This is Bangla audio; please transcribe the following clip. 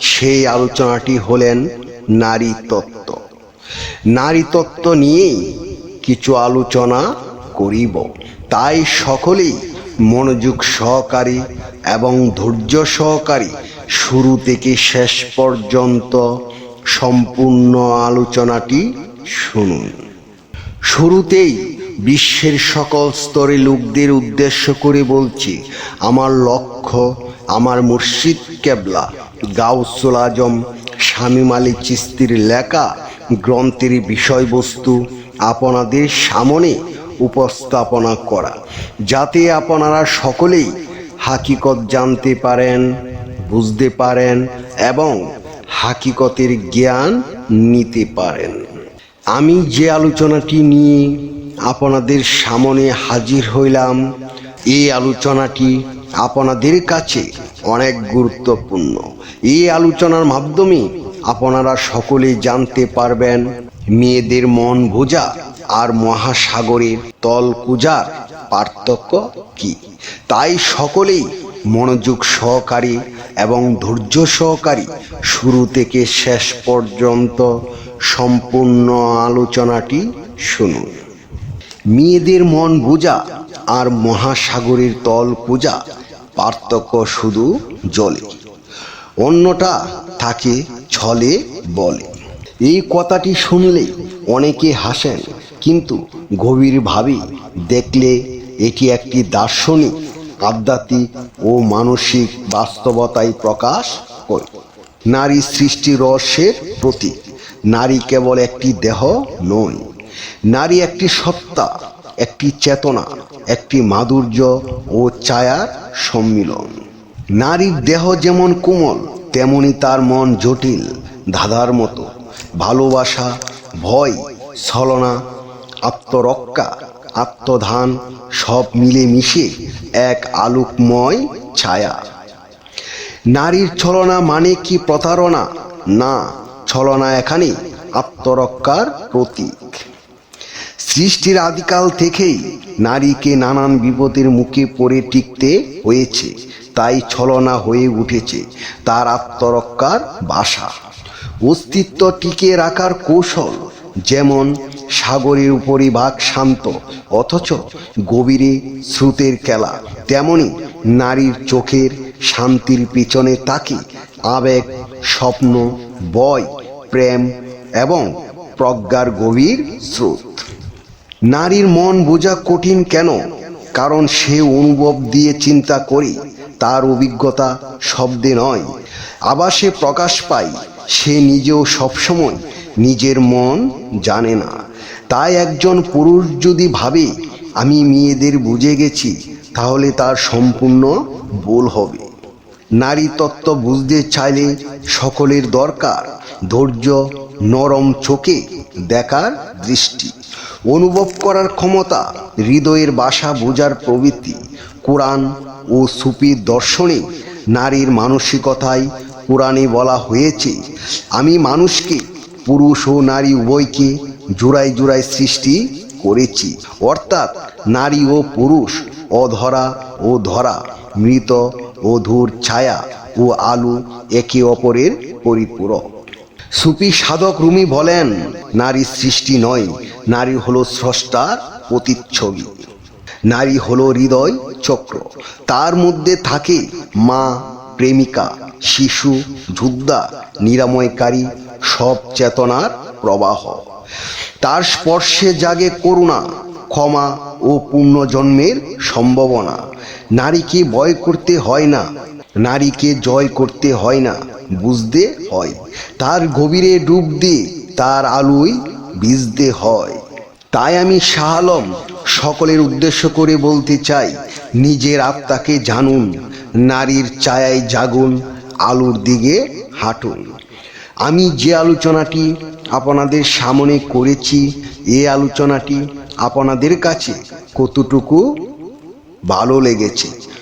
সেই আলোচনাটি হলেন নারী তত্ত্ব নারী তত্ত্ব নিয়েই কিছু আলোচনা করিব। তাই সকলেই মনোযোগ সহকারী এবং ধৈর্য সহকারী শুরু থেকে শেষ পর্যন্ত সম্পূর্ণ আলোচনাটি শুনুন। শুরুতেই বিশ্বের সকল স্তরে লোকদের উদ্দেশ্য করে বলছি, আমার লক্ষ্য, আমার মুর্শিদ কেবলা গাউসুল আজম শামীম আলী চিস্তির লেখা গ্রন্থের বিষয়বস্তু আপনাদের সামনে উপস্থাপনা করা, যাতে আপনারা সকলেই হাকিকত জানতে পারেন, বুঝতে পারেন এবং হাকিকতের জ্ঞান নিতে পারেন। আমি যে আলোচনাটি নিয়ে আপনাদের সামনে হাজির হইলাম, এই আলোচনাটি আপনাদের কাছে অনেক গুরুত্বপূর্ণ। এই আলোচনার মাধ্যমে আপনারা সকলেই জানতে পারবেন, মেয়েদের মন বোঝা আর মহাসাগরের তল কুজার পার্থক্য কি। তাই সকলেই মনোযোগ সহকারী এবং ধৈর্য সহকারী শুরু থেকে শেষ পর্যন্ত সম্পূর্ণ আলোচনাটি শুনুন। মেয়েদের মন বোঝা আর মহাসাগরের তল পূজা পার্থক্য শুধু জলে। অন্যটা থাকে ছলে বলে। এই কথাটি শুনলে অনেকে হাসেন, কিন্তু গভীরভাবে দেখলে এটি একটি দার্শনিক, আধ্যাত্মিক ও মানসিক বাস্তবতায় প্রকাশ করে। নারী সৃষ্টি রহস্যের প্রতীক। নারী কেবল একটি দেহ নয়, নারী একটি সত্তা। একটি চেতনা, একটি মাধুর্য ও ছায়ার সম্মিলন। নারীর দেহ যেমন কোমল, তেমনি তার মন জটিল, ধাঁধার মতো। ভালোবাসা, ভয়, ছলনা, আত্মরক্ষা, আত্মধান সব মিলে মিশে এক আলোকময় ছায়া। নারীর ছলনা মানে কি প্রতারণা? না, ছলনা এখানে আত্মরক্ষার প্রতীক। সৃষ্টির আদিকাল থেকেই নারীকে নানান বিপদের মুখে পড়ে টিকতে হয়েছে। তাই ছলনা হয়ে উঠেছে তার আত্মরক্ষার বাসা। অস্তিত্ব টিকে রাখার কৌশল যেমন সাগরের উপরিভাগ শান্ত, অথচ গভীরে স্রোতের খেলা, তেমনি নারীর চোখের শান্তির পিছনে তাকে আবেগ, স্বপ্ন বয় প্রেম এবং প্রজ্ঞার গভীর স্রোত। নারীর মন বোঝা কঠিন কেন? কারণ সে অনুভব দিয়ে চিন্তা করি, তার অভিজ্ঞতা শব্দে নয়। আবার সে প্রকাশ পায় সে নিজেও সবসময় নিজের মন জানে না। তাই একজন পুরুষ যদি ভাবে, আমি মেয়েদের বুঝে গেছি, তাহলে তার সম্পূর্ণ ভুল হবে। নারী তত্ত্ব বুঝতে চাইলে সকলের দরকার ধৈর্য, নরম চোখে দেখার দৃষ্টি। অনুভব করার ক্ষমতা, হৃদয়ের বাসা বোঝার প্রবৃত্তি, কোরআন ও সুফির দর্শনে নারীর মানসিকতায় কোরআনে বলা হয়েছে, আমি মানুষকে, পুরুষ ও নারী উভয়কে জোড়ায় জোড়ায় সৃষ্টি করেছি। অর্থাৎ নারী ও পুরুষ অধরা ও ধরা, মৃত ও ধূর, ছায়া ও আলু একে অপরের পরিপূরক। সুফি সাধক রুমি বলেন, নারী সৃষ্টি নয়, নারী হলো স্রষ্টার প্রতিচ্ছবি। নারী হলো হৃদয়, চক্র। তার মধ্যে থাকে মা, প্রেমিকা, শিশু, যুদ্ধা, নিরাময়কারী, সব চেতনার প্রবাহ। তার স্পর্শে জাগে করুণা, ক্ষমা ও পুণ্যজন্মের সম্ভাবনা। নারীকে ভয় করতে হয় না নারীকে জয় করতে হয় না, বুঝতে হয়। তার গভীরে ডুব দিয়ে তার আলোয় ভিজতে হয়। তাই আমি শাহ আলম সকলের উদ্দেশ্য করে বলতে চাই, নিজের আত্মাকে জানুন, নারীর ছায়ায় জাগুন, আলোর দিকে হাঁটুন। আমি যে আলোচনাটি আপনাদের সামনে করেছি এই আলোচনাটি আপনাদের কাছে কতটুকু ভালো লেগেছে?